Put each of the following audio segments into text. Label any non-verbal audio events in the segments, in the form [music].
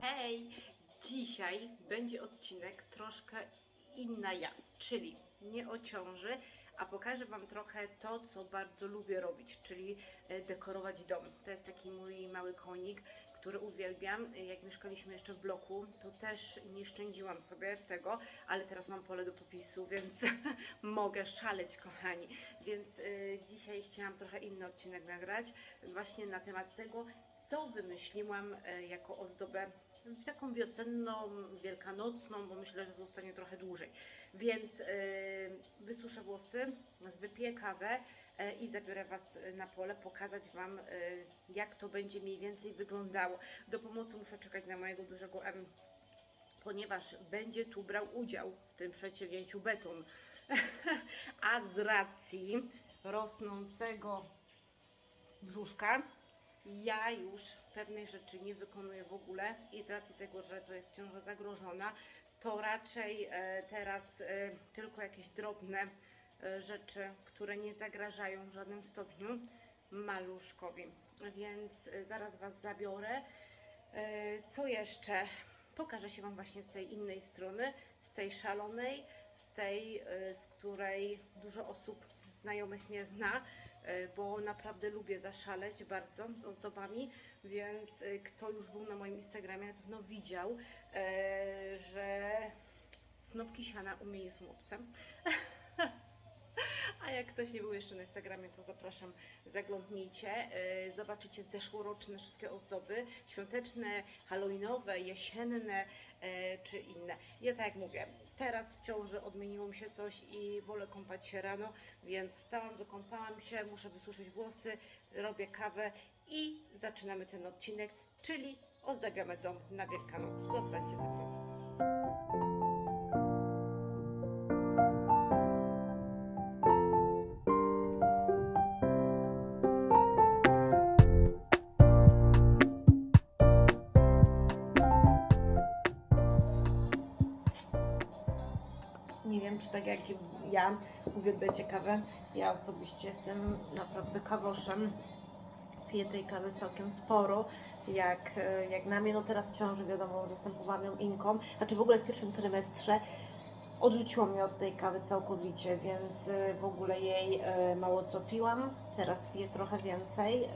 Hej! Dzisiaj będzie odcinek troszkę inna ja, czyli nie o ciąży, a pokażę Wam trochę to, co bardzo lubię robić, czyli e, dekorować dom. To jest taki mój mały konik, który uwielbiam. Jak mieszkaliśmy jeszcze w bloku, to też nie szczędziłam sobie tego, ale teraz mam pole do popisu, [laughs] więc [laughs] mogę szaleć, kochani. Więc e, dzisiaj chciałam trochę inny odcinek nagrać, właśnie na temat tego, co wymyśliłam e, jako ozdobę taką wiosenną, wielkanocną, bo myślę, że zostanie trochę dłużej. Więc e, wysuszę włosy, wypiję kawę e, i zabiorę Was na pole, pokazać Wam, jak to będzie mniej więcej wyglądało. Do pomocy muszę czekać na mojego dużego M, ponieważ będzie tu brał udział w tym przedsięwzięciu beton. [laughs] A z racji rosnącego brzuszka, ja już pewnych rzeczy nie wykonuję w ogóle i z racji tego, że to jest ciąża zagrożona, to raczej e, teraz e, tylko jakieś drobne e, rzeczy, które nie zagrażają w żadnym stopniu maluszkowi. Więc zaraz Was zabiorę. Co jeszcze? Pokażę się Wam właśnie z tej innej strony, z tej szalonej, z tej, z której dużo osób znajomych mnie zna, bo naprawdę lubię zaszaleć bardzo z ozdobami, więc e, kto już był na moim Instagramie, na pewno widział, e, że snopki siana u mnie nie są. [laughs] A jak ktoś nie był jeszcze na Instagramie, to zapraszam, zaglądnijcie. E, Zobaczycie zeszłoroczne wszystkie ozdoby, świąteczne, halloweenowe, jesienne e, czy inne. Ja tak jak mówię, teraz w ciąży odmieniło mi się coś i wolę kąpać się rano, więc wstałam, wykąpałam się, muszę wysuszyć włosy, robię kawę i zaczynamy ten odcinek, czyli ozdabiamy dom na Wielkanoc. Zostańcie ze. Tak jak ja uwielbiacie kawę. Ja osobiście jestem naprawdę kawoszem. Piję tej kawy całkiem sporo. Jak, e, jak na mnie, no teraz w ciąży wiadomo, zastępowałam ją inką. Znaczy w ogóle w pierwszym trymestrze odrzuciło mnie od tej kawy całkowicie, więc e, w ogóle jej e, mało co piłam. Teraz piję trochę więcej,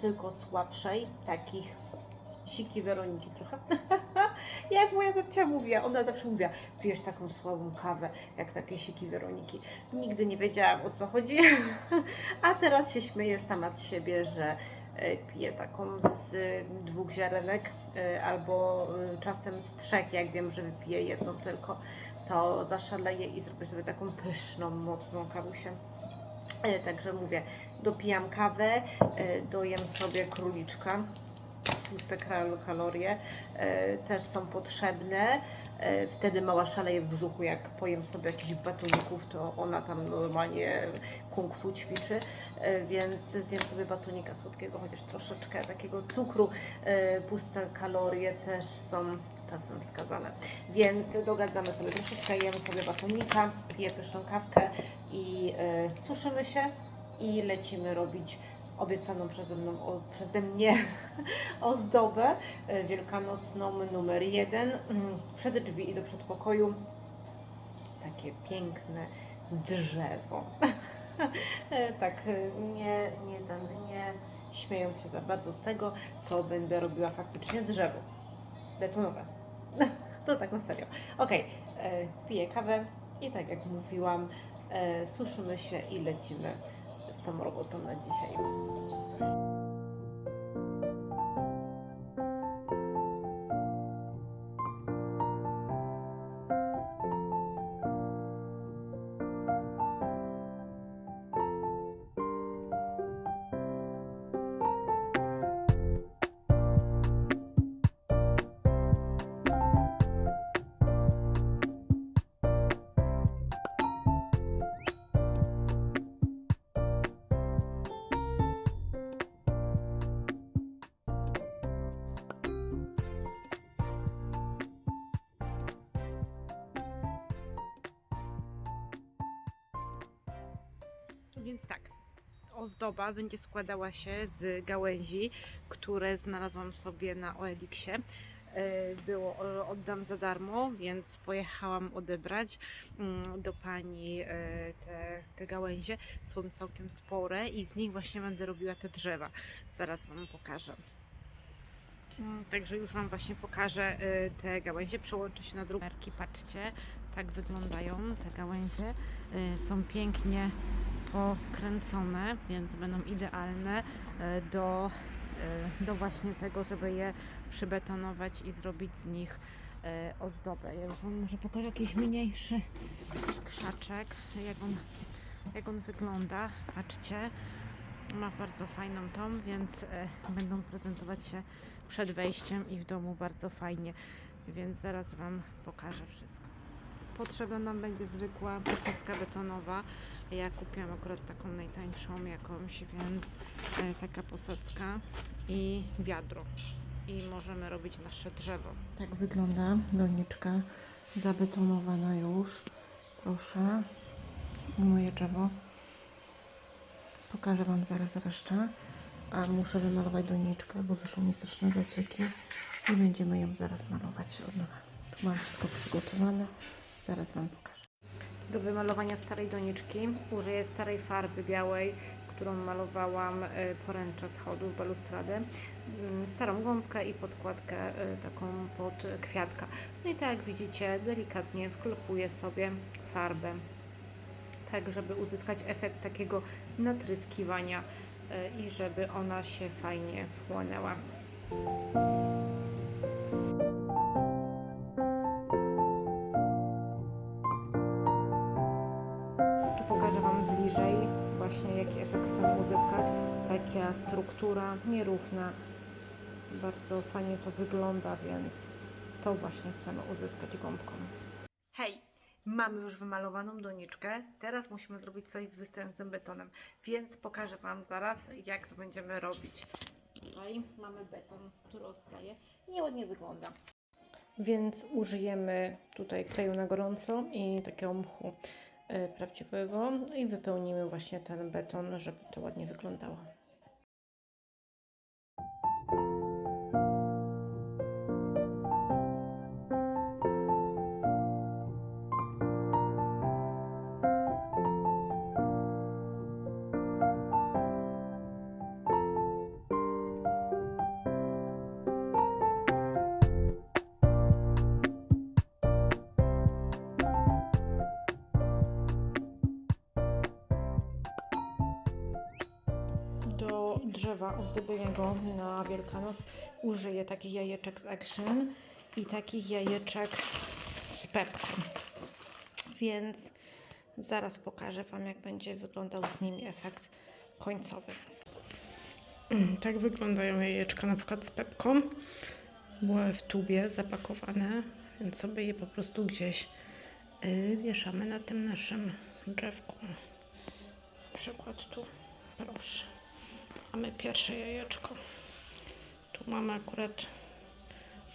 tylko słabszej, takich siki Weroniki trochę. [laughs] jak moja babcia mówi, ona zawsze mówi, pijesz taką słabą kawę, jak takie siki Weroniki. Nigdy nie wiedziałam o co chodzi, [laughs] a teraz się śmieję sama z siebie, że e, piję taką z dwóch ziarenek e, albo e, czasem z trzech, jak wiem, że wypiję jedną tylko, to zaszaleję i zrobię sobie taką pyszną, mocną kawusię. Także mówię, dopijam kawę, dojem sobie króliczka, tłuste kal- kalorie e, też są potrzebne. E, Wtedy mała szaleje w brzuchu, jak pojem sobie jakichś batoników, to ona tam normalnie kung fu ćwiczy, E, więc zjem sobie batonika słodkiego, chociaż troszeczkę takiego cukru. Puste kalorie też są czasem wskazane. Więc dogadzamy sobie troszeczkę, jemy sobie batonika, piję pyszną kawkę i suszymy się i lecimy robić obiecaną przeze, mną, o, przeze mnie [laughs] ozdobę e, wielkanocną numer jeden. Mm, Przed drzwi i do przedpokoju takie piękne drzewo. [laughs] E, tak, e, nie, nie, nie śmiejąc się za bardzo z tego, to będę robiła faktycznie drzewo betonowe. [laughs] To tak na serio. E, piję kawę i tak jak mówiłam, suszymy się i lecimy tą robotą na dzisiaj. Więc tak, ozdoba będzie składała się z gałęzi, które znalazłam sobie na OLX-ie. E, Było oddam za darmo, więc pojechałam odebrać mm, do pani e, te, te gałęzie. Są całkiem spore i z nich właśnie będę robiła te drzewa. Zaraz Wam pokażę. Mm, Także już Wam właśnie pokażę e, te gałęzie. Przełączę się na drugą. Patrzcie, tak wyglądają te gałęzie. Są pięknie pokręcone, więc będą idealne e, do, e, do właśnie tego, żeby je przybetonować i zrobić z nich e, ozdobę. Ja już Wam może pokażę jakiś mniejszy krzaczek, jak on, jak on wygląda. Patrzcie, ma bardzo fajną tą, więc będą prezentować się przed wejściem i w domu bardzo fajnie, więc zaraz Wam pokażę wszystko. Potrzebna nam będzie zwykła posadzka betonowa. Ja kupiłam akurat taką najtańszą jakąś, więc e, taka posadzka i wiadro. I możemy robić nasze drzewo. Tak wygląda doniczka zabetonowana już. Proszę. Moje drzewo. Pokażę Wam zaraz resztę. A muszę wymalować doniczkę, bo wyszły mi straszne zacieki. I będziemy ją zaraz malować od nowa. Tu mam wszystko przygotowane. Zaraz Wam pokażę. Do wymalowania starej doniczki użyję starej farby białej, którą malowałam e, poręcze schodów, balustradę, mm, starą gąbkę i podkładkę e, taką pod kwiatka. No i tak jak widzicie, delikatnie wklepuję sobie farbę, tak żeby uzyskać efekt takiego natryskiwania e, i żeby ona się fajnie wchłonęła. Właśnie jaki efekt chcemy uzyskać. Taka struktura nierówna. Bardzo fajnie to wygląda, więc to właśnie chcemy uzyskać gąbką. Hej! Mamy już wymalowaną doniczkę. Teraz musimy zrobić coś z wystającym betonem, więc pokażę Wam zaraz, jak to będziemy robić. Tutaj mamy beton, który odstaje. Nieładnie wygląda. Więc użyjemy tutaj kleju na gorąco i takiego mchu prawdziwego i wypełnimy właśnie ten beton, żeby to ładnie wyglądało. Do drzewa ozdobionego na Wielkanoc użyję takich jajeczek z Action i takich jajeczek z pepką. Więc zaraz pokażę Wam, jak będzie wyglądał z nimi efekt końcowy. Mm, Tak wyglądają jajeczka na przykład z pepką. Były w tubie zapakowane, więc sobie je po prostu gdzieś y, wieszamy na tym naszym drzewku. Na przykład tu, proszę. Mamy pierwsze jajeczko. Tu mamy akurat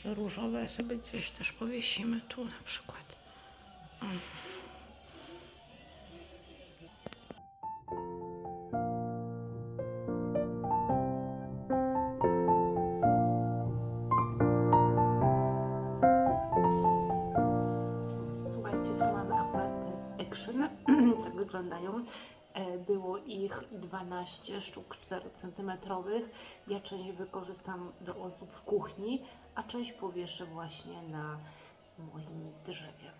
różowe, sobie gdzieś też powiesimy tu na przykład. O. [clears throat] Tak wyglądają. E, Było ich 12 sztuk 4 cm. Ja część wykorzystam do ozdób w kuchni, a część powieszę właśnie na moim drzewie.